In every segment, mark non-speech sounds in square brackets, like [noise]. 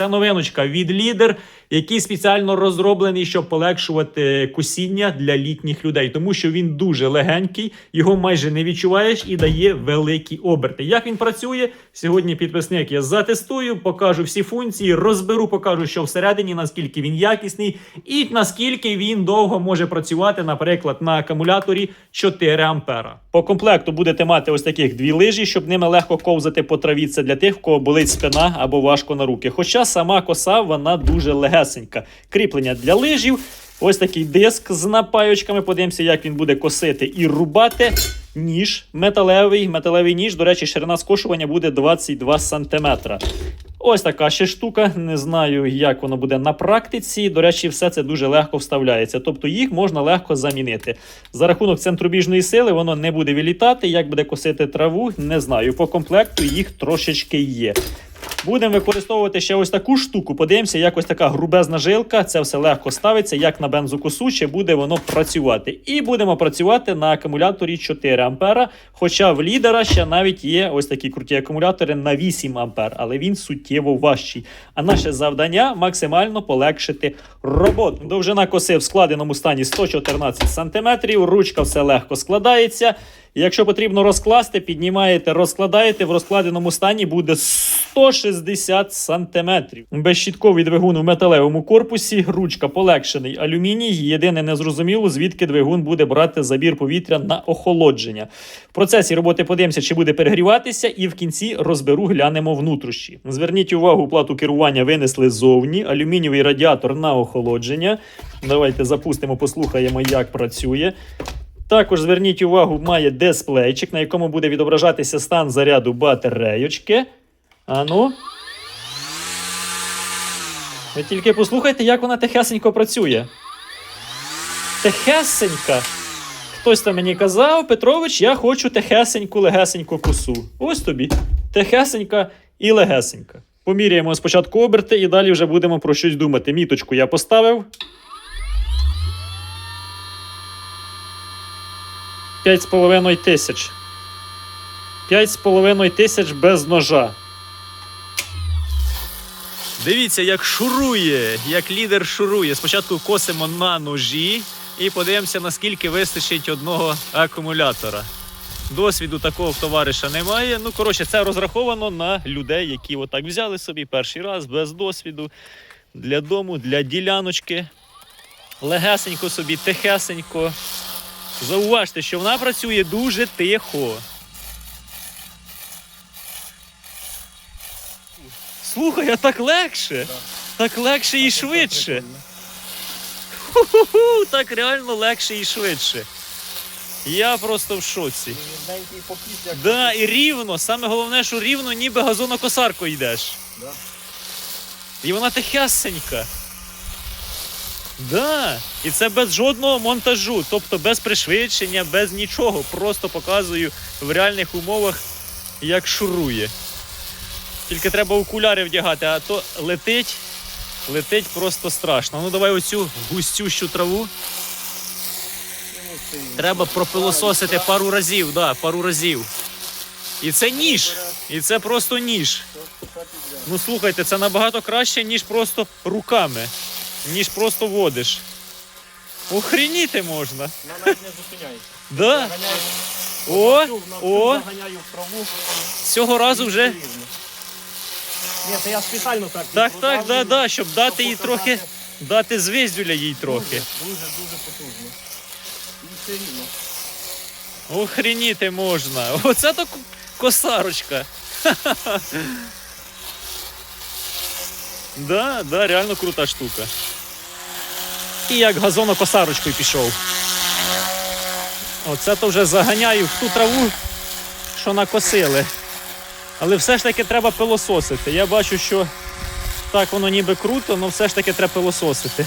Це новиночка від лідер, який спеціально розроблений, щоб полегшувати косіння для літніх людей, тому що він дуже легенький, його майже не відчуваєш і дає великі оберти. Як він працює сьогодні? Підписник я затестую, покажу всі функції, розберу, покажу, що всередині, наскільки він якісний, і наскільки він довго може працювати, наприклад, на акумуляторі 4 ампера. По комплекту будете мати ось таких дві лижі, щоб ними легко ковзати по траві. Це для тих, в кого болить спина або важко на руки. Хоча сама коса вона дуже легесенька. Кріплення для лижів. Ось такий диск з напайочками. Подивимося, як він буде косити і рубати. Ніж металевий, металевий ніж. До речі, ширина скошування буде 22 см. Ось така ще штука. Не знаю, як воно буде на практиці. До речі, все це дуже легко вставляється. Тобто їх можна легко замінити. За рахунок центробіжної сили воно не буде вилітати. Як буде косити траву, не знаю. По комплекту їх трошечки є. Будемо використовувати ще ось таку штуку. Подивимося, як ось така грубезна жилка. Це все легко ставиться, як на бензокосу, чи буде воно працювати. І будемо працювати на акумуляторі 4 ампера. Хоча в лідера ще навіть є ось такі круті акумулятори на 8 ампер, але він суттєво важчий. А наше завдання максимально полегшити роботу. Довжина коси в складеному стані 114 см. Ручка все легко складається. Якщо потрібно розкласти, піднімаєте, розкладаєте, в розкладеному стані буде 160 см. Безщітковий двигун у металевому корпусі, ручка полегшений алюміній. Єдине незрозуміло, звідки двигун буде брати забір повітря на охолодження. В процесі роботи подивимося, чи буде перегріватися, і в кінці розберу, глянемо внутрішні. Зверніть увагу, плату керування винесли ззовні, алюмінієвий радіатор на охолодження. Давайте запустимо, послухаємо, як працює. Також зверніть увагу, має дисплейчик, на якому буде відображатися стан заряду батарейочки. Ану. Ви тільки послухайте, як вона тихесенько працює. Тихесенька. Хтось там мені казав, Петрович, я хочу тихесеньку, легесеньку косу. Ось тобі. Тихесенька і легесенька. Поміряємо спочатку оберти і далі вже будемо про щось думати. Міточку я поставив. 5,5 тисяч. 5,5 тисяч без ножа. Дивіться, як шурує, як лідер шурує. Спочатку косимо на ножі і подивимося, наскільки вистачить одного акумулятора. Досвіду такого товариша немає. Ну, коротше, це розраховано на людей, які отак взяли собі перший раз без досвіду для дому, для діляночки. Легесенько собі, тихесенько. Зауважте, що вона працює дуже тихо. Слухай, а так легше. Так легше і швидше. Ху-ху-ху, так реально легше і швидше. Я просто в шоці. Да, і рівно. Саме головне, що рівно, ніби газонокосарко йдеш. Да. І вона тихесенька. Да. І це без жодного монтажу, тобто без пришвидшення, без нічого. Просто показую в реальних умовах, як шурує. Тільки треба окуляри вдягати, а то летить, летить просто страшно. Ну давай оцю густющу траву. Треба пропилососити пару разів, да, пару разів. І це ніж. І це просто ніж. Ну слухайте, це набагато краще, ніж просто руками, ніж просто водиш. Охреніти можна. Вона навіть не зупиняється. Да? О, всю- на всю о, заганяю в траву. цього разу вже. Рівно. Ні, це я спеціально так. Так, так, да, да, щоб дати їй трохи, дати звіздюля їй трохи. Дуже, дуже потужно. І все рівно. Охреніти можна. Оце то к- косарочка. [laughs] Да, да, реально крута штука. І як газонокосарочкою пішов. Оце то вже заганяю в ту траву, що накосили. Але все ж таки треба пилососити. Я бачу, що так воно ніби круто, але все ж таки треба пилососити.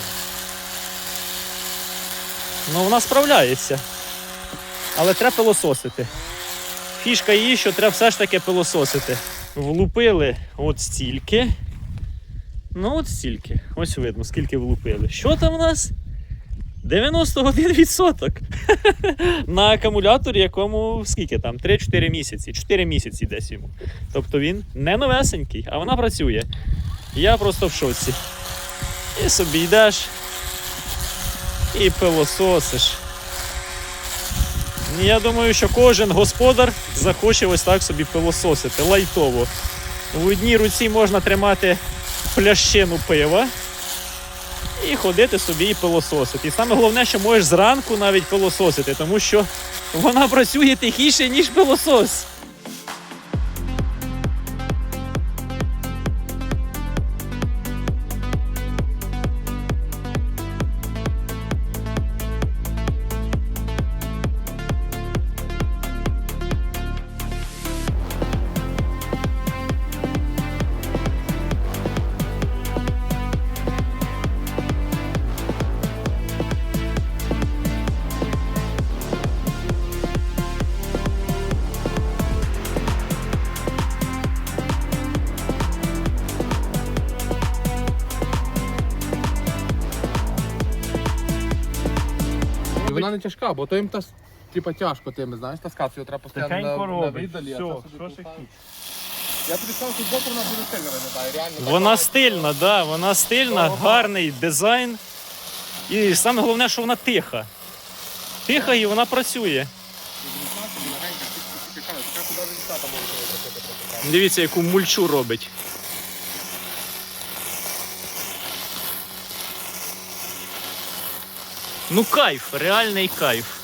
Ну, вона справляється. Але треба пилососити. Фішка її, що треба все ж таки пилососити. Влупили от стільки. Ну, от стільки. Ось видно, скільки влупили. Що там у нас? 91% [laughs] на акумуляторі, якому скільки там? 3-4 місяці. 4 місяці десь йому. Тобто він не новесенький, а вона працює. Я просто в шоці. І собі йдеш і пилососиш. Я думаю, що кожен господар захоче ось так собі пилососити лайтово. В одній руці можна тримати плящину пива і ходити собі і пилососити. І саме головне, що можеш зранку навіть пилососити, тому що вона працює тихіше, ніж пилосос. Вона не тяжка, бо то їм тас, типа тяжко тими, знаєш, таскати, його треба постійно на, Тихенько на робить. а Все, собі що хотіть. Я тобі сказав, що боку вона дуже сильно виглядає, реально. так Вона навіть- стильна, да, вона стильна, гарний дизайн. І саме головне, що вона тиха. Тиха і вона працює. Тільки цікаво, така куди. Дивіться, яку мульчу робить. Ну, кайф, реальний кайф.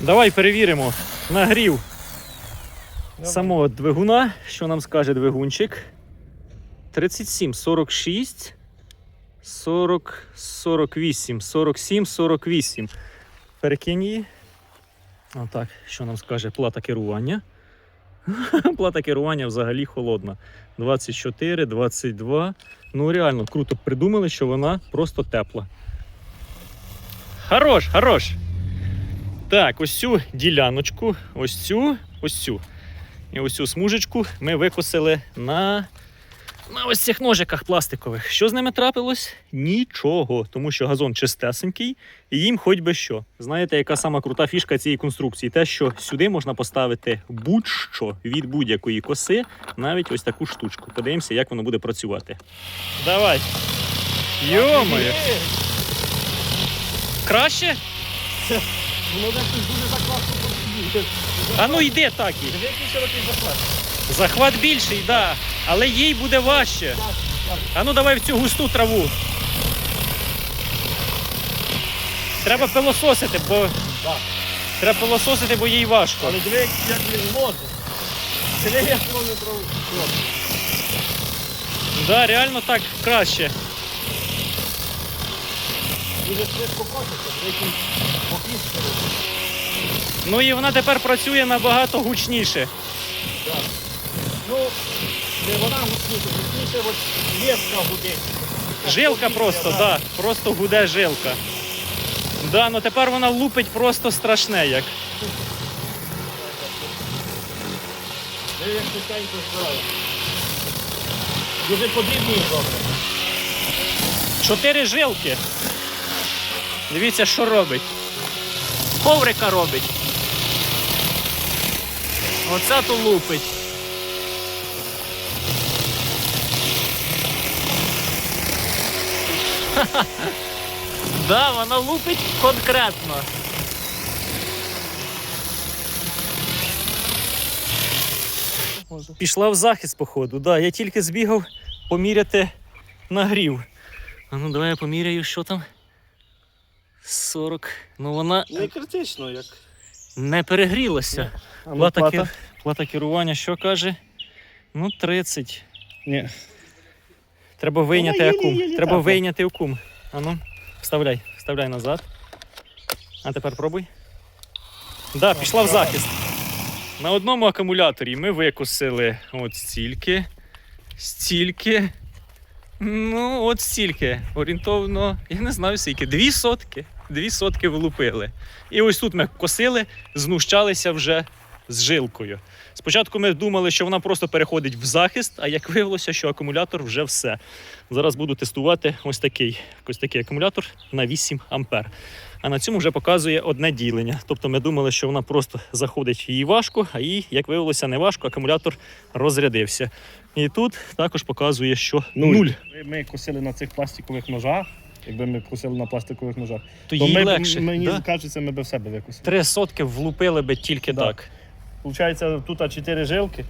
Давай перевіримо нагрів самого двигуна. Що нам скаже двигунчик? 37, 46, 40, 48, 47, 48. Перекинь її. Отак, що нам скаже плата керування. [laughs] плата керування взагалі холодна. 24, 22. Ну реально круто придумали, що вона просто тепла. Хорош, хорош. Так, ось цю діляночку, ось цю, ось цю. І ось цю смужечку ми викосили на, на ось цих ножиках пластикових. Що з ними трапилось? Нічого, тому що газон чистесенький, і їм хоч би що. Знаєте, яка сама крута фішка цієї конструкції? Те, що сюди можна поставити будь-що від будь-якої коси, навіть ось таку штучку. Подивимося, як воно буде працювати. Давай. Йомаю. Краще? Воно якось дуже так класно. А ну йде так і. Який широкий захват. Захват більший, так. Да. Але їй буде важче. А ну давай в цю густу траву. Треба пилососити, бо. Треба пилососити, бо їй важко. Але диви, як- він може. Як воно не траву. Да, реально так краще. Дуже швидко коситься, диви, який покіс. Ну і вона тепер працює набагато гучніше. Ну, не вона гучніше, гучніше от леска гудить. Жилка просто, да, просто гуде жилка. Да, ну тепер вона лупить просто страшне як. Диви, як тихенько збирає. Дуже подрібні зроблено. Чотири жилки. Дивіться, що робить. Коврика робить. Оце то лупить. [laughs] Да, вона лупить конкретно. Пішла в захист, походу. Да, я тільки збігав поміряти нагрів. А ну давай я поміряю, що там. 40. Ну вона Не критично, як. не перегрілася. А ну, Плата, плата. кер- плата керування, що каже? Ну, 30. Ні. Треба вийняти акум. Треба вийняти акум. А ну, вставляй, вставляй назад. А тепер пробуй. Да, пішла в захист. На одному акумуляторі ми викосили от стільки, стільки. Ну, от стільки. Орієнтовно, я не знаю скільки. Дві сотки. Дві сотки влупили. І ось тут ми косили, знущалися вже з жилкою. Спочатку ми думали, що вона просто переходить в захист, а як виявилося, що акумулятор вже все. Зараз буду тестувати ось такий, ось такий акумулятор на 8 ампер. А на цьому вже показує одне ділення. Тобто ми думали, що вона просто заходить її важко, а їй, як виявилося, не важко, акумулятор розрядився. І тут також показує, що нуль. Ми косили на цих пластикових ножах. Якби ми косили на пластикових ножах, То то їй ми, легше. мені да? кажеться, ми б в себе викосили. Три сотки влупили би тільки Да. так. Получається, тут чотири жилки.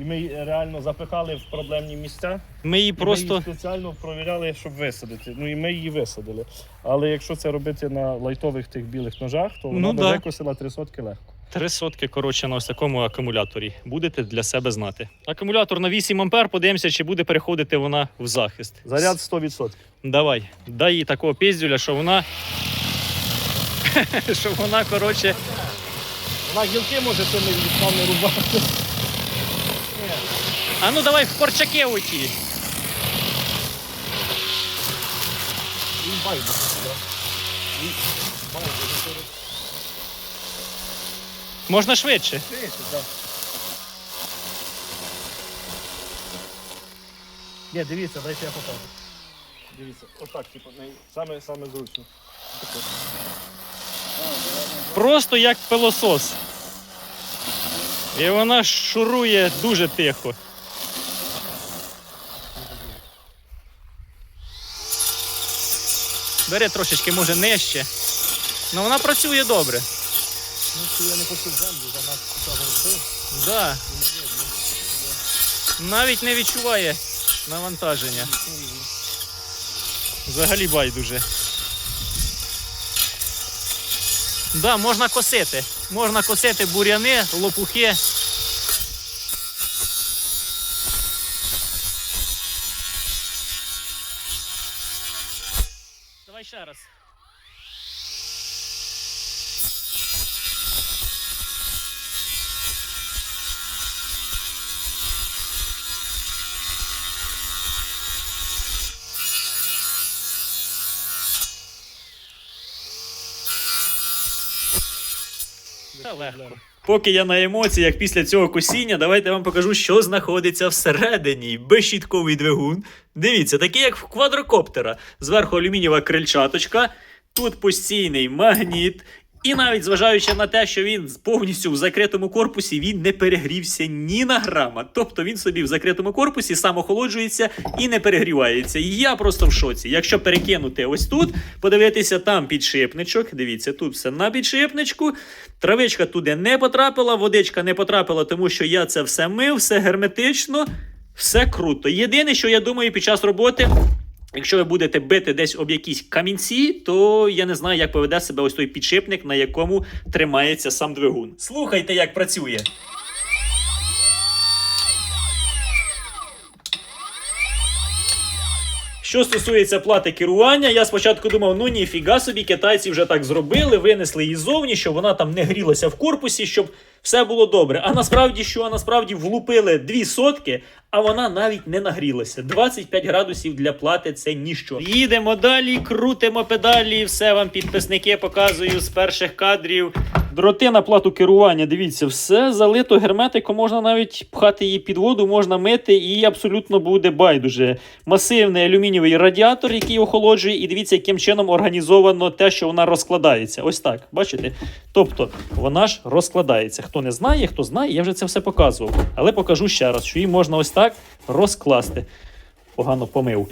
І ми її реально запихали в проблемні місця. Ми її І просто. Ми її спеціально провіряли, щоб висадити. Ну і ми її висадили. Але якщо це робити на лайтових тих білих ножах, то вона Ну би да. викосила три сотки легко. Три сотки, коротше, на ось такому акумуляторі. Будете для себе знати. Акумулятор на 8 ампер, подивимося, чи буде переходити вона в захист. Заряд 100%. Давай, дай їй такого піздюля, що вона. [laughs] що вона, коротше. Вона гілки може цими вітками рубати. А ну давай в корчаки оті. Він байдуже сюди. Він байдуже. Можна швидше. Дивіться, так. Ні, дивіться, дайте я покажу. Дивіться, отак, типу, не- саме, саме зручно. Просто як пилосос. І вона шурує дуже тихо. Бери трошечки, може, нижче. Ну вона працює добре. Ну, що я не хочу землю, загнати сюди горби. Да. Навіть не відчуває навантаження. Взагалі байдуже. Да, можна косити. Можна косити буряни, лопухи. Легко. Поки я на емоціях після цього косіння, давайте я вам покажу, що знаходиться всередині. Безщітковий двигун. Дивіться, такий як в квадрокоптера. Зверху алюмінієва крильчаточка, тут постійний магніт. І навіть зважаючи на те, що він повністю в закритому корпусі, він не перегрівся ні на грама. Тобто він собі в закритому корпусі сам охолоджується і не перегрівається. Я просто в шоці. Якщо перекинути ось тут, подивитися там підшипничок. Дивіться, тут все на підшипничку. Травичка туди не потрапила, водичка не потрапила, тому що я це все мив, все герметично, все круто. Єдине, що я думаю, під час роботи. Якщо ви будете бити десь об якісь камінці, то я не знаю, як поведе себе ось той підшипник, на якому тримається сам двигун. Слухайте, як працює. Що стосується плати керування, я спочатку думав, ну ніфіга собі, китайці вже так зробили, винесли її зовні, щоб вона там не грілася в корпусі, щоб все було добре. А насправді що? А насправді влупили дві сотки, а вона навіть не нагрілася. 25 градусів для плати це ніщо. Їдемо далі, крутимо педалі, все вам підписники показую з перших кадрів. Дроти на плату керування, дивіться, все залито герметиком, можна навіть пхати її під воду, можна мити, і абсолютно буде байдуже. Масивний алюмінієвий радіатор, який охолоджує, і дивіться, яким чином організовано те, що вона розкладається. Ось так, бачите? Тобто вона ж розкладається. Хто не знає, хто знає, я вже це все показував. Але покажу ще раз, що її можна ось так розкласти. Погано помив.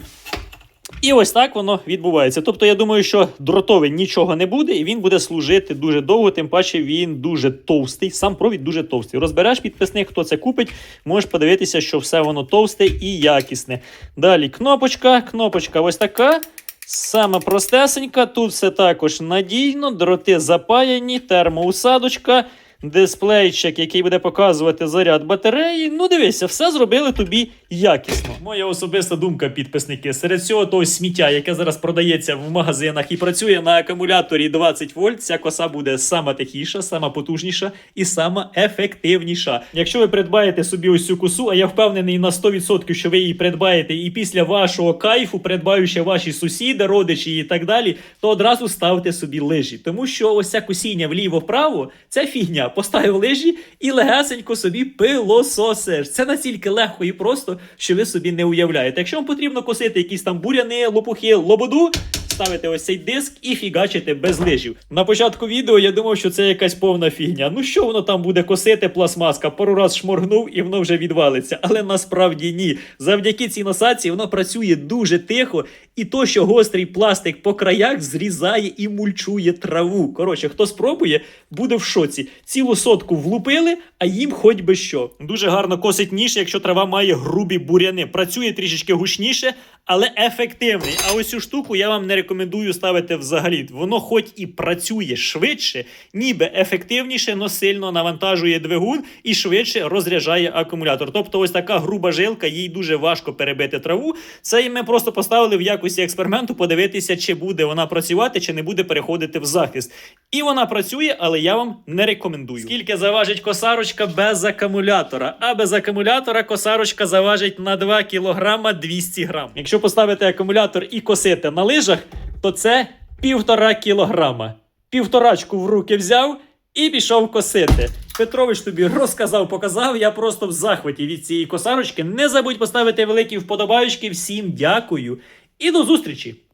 І ось так воно відбувається. Тобто, я думаю, що дротовий нічого не буде, і він буде служити дуже довго, тим паче він дуже товстий. Сам провід дуже товстий. Розбереш підписник, хто це купить, можеш подивитися, що все воно товсте і якісне. Далі кнопочка, кнопочка ось така. Саме простесенька, тут все також надійно, дроти запаяні, термоусадочка, дисплейчик, який буде показувати заряд батареї. Ну, дивися, все зробили тобі якісно. Моя особиста думка, підписники, серед цього того сміття, яке зараз продається в магазинах і працює на акумуляторі 20 вольт, ця коса буде сама тихіша, сама потужніша і сама ефективніша. Якщо ви придбаєте собі ось цю косу, а я впевнений на 100%, що ви її придбаєте, і після вашого кайфу, придбають ще ваші сусіди, родичі і так далі, то одразу ставте собі лижі. Тому що ось це косіння вліво-вправо це фігня. Поставив лижі і легесенько собі пилососиш. Це настільки легко і просто, що ви собі не уявляєте. Якщо вам потрібно косити якісь там буряни, лопухи, лободу. Ставите ось цей диск і фігачите без лижів. На початку відео я думав, що це якась повна фігня. Ну що воно там буде косити, пластмаска? Пару раз шморгнув і воно вже відвалиться. Але насправді ні. Завдяки цій насадці воно працює дуже тихо, і то, що гострий пластик по краях зрізає і мульчує траву. Коротше, хто спробує, буде в шоці. Цілу сотку влупили, а їм хоч би що. Дуже гарно косить ніж, якщо трава має грубі буряни. Працює трішечки гучніше, але ефективний. А ось цю штуку я вам не рекомендую ставити взагалі. Воно хоч і працює швидше, ніби ефективніше, но сильно навантажує двигун і швидше розряджає акумулятор. Тобто, ось така груба жилка, їй дуже важко перебити траву. Це ми просто поставили в якості експерименту подивитися, чи буде вона працювати, чи не буде переходити в захист. І вона працює, але я вам не рекомендую. Скільки заважить косарочка без акумулятора? А без акумулятора косарочка заважить на 2 кг 200 грам. Якщо поставити акумулятор і косити на лижах, то це півтора кілограма. Півторачку в руки взяв і пішов косити. Петрович тобі розказав, показав. Я просто в захваті від цієї косарочки. Не забудь поставити великі вподобайки. Всім дякую і до зустрічі!